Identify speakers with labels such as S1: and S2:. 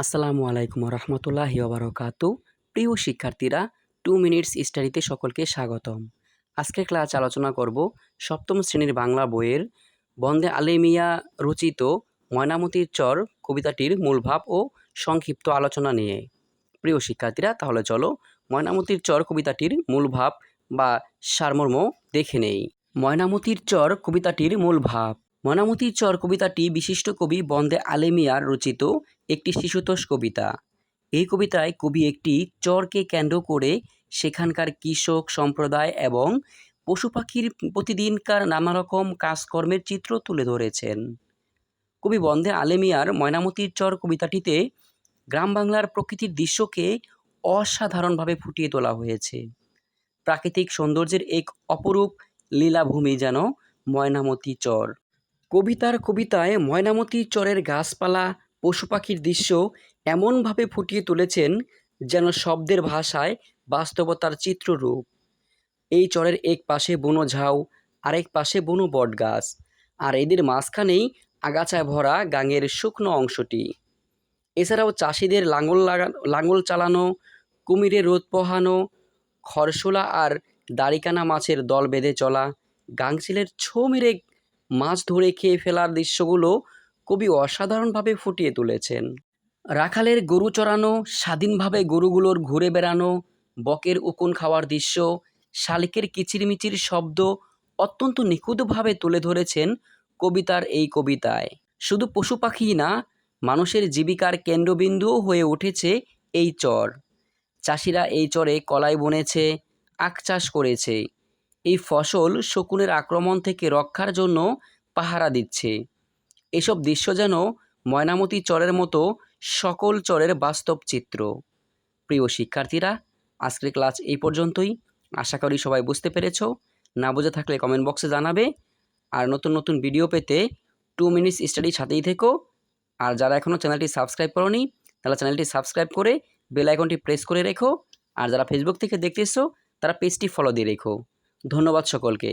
S1: আসসালামু আলাইকুম রহমতুল্লাহ বারকাত প্রিয় শিক্ষার্থীরা, টু মিনিটস স্টাডিতে সকলকে স্বাগতম। আজকের ক্লাস আলোচনা করব সপ্তম শ্রেণির বাংলা বইয়ের বন্দে আলেমিয়া রচিত ময়নামতির চর কবিতাটির মূল ভাব ও সংক্ষিপ্ত আলোচনা নিয়ে। প্রিয় শিক্ষার্থীরা, তাহলে চলো ময়নামতির চর কবিতাটির মূল ভাব বা সারমর্ম দেখে নেই। ময়নামতির চর কবিতাটির মূল ভাব ময়নামতির চর কবিতাটি বিশিষ্ট কবি বন্দে আলেমিয়ার রচিত একটি শিশুতোষ কবিতা। এই কবিতায় কবি একটি চরকে কেন্দ্র করে সেখানকার কৃষক সম্প্রদায় এবং পশু পাখির প্রতিদিনকার নানা রকম কাজকর্মের চিত্র তুলে ধরেছেন। কবি বন্দে আলেমিয়ার ময়নামতির চর কবিতাটিতে গ্রাম বাংলার প্রকৃতির দৃশ্যকে অসাধারণভাবে ফুটিয়ে তোলা হয়েছে। প্রাকৃতিক সৌন্দর্যের এক অপরূপ লীলাভূমি যেন ময়নামতি চর। কবিতার কবিতায় ময়নামতি চরের গাছপালা, পশু পাখির দৃশ্য এমনভাবে ফুটিয়ে তুলেছেন যেন শব্দের ভাষায় বাস্তবতার চিত্ররূপ। এই চরের এক পাশে বুনো ঝাউ, আরেক পাশে বুনো বটগাছ, আর এদের মাঝখানেই আগাছায় ভরা গাঙের শুকনো অংশটি। এছাড়াও চাষিদের লাঙল লাগা, লাঙল চালানো, কুমিরের রোদ পোহানো, খরশোলা আর দাড়িকানা মাছের দল বেঁধে চলা গাংচিলের ছৌ মেরে মাছ ধরে খেয়ে ফেলার দৃশ্যগুলো কবি অসাধারণভাবে ফুটিয়ে তুলেছেন। রাখালের গরু চড়ানো, স্বাধীনভাবে গরুগুলোর ঘুরে বেড়ানো, বকের উকুন খাওয়ার দৃশ্য, শালিকের কিচিরমিচির শব্দ অত্যন্ত নিখুঁতভাবে তুলে ধরেছেন কবিতার এই কবিতায়। শুধু পশু পাখিই না, মানুষের জীবিকার কেন্দ্রবিন্দুও হয়ে উঠেছে এই চর। চাষিরা এই চরে কলাই বুনেছে, আখ চাষ করেছে। এই ফসল শকুনের আক্রমণ থেকে রক্ষার জন্য পাহারা দিচ্ছে। এসব দৃশ্য যেন ময়নামতি চরের মতো সকল চরের বাস্তব চিত্র। প্রিয় শিক্ষার্থীরা, আজকের ক্লাস এই পর্যন্তই। আশা করি সবাই বুঝতে পেরেছ। না বুঝে থাকলে কমেন্ট বক্সে জানাবে। আর নতুন নতুন ভিডিও পেতে টু মিনিটস স্টাডি সাথেই থেকো। আর যারা এখনও চ্যানেলটি সাবস্ক্রাইব করনি তারা চ্যানেলটি সাবস্ক্রাইব করে বেল আইকনটি প্রেস করে রেখো। আর যারা ফেসবুক থেকে দেখতেছো, তারা পেজটি ফলো দিয়ে রেখো। ধন্যবাদ সকলকে।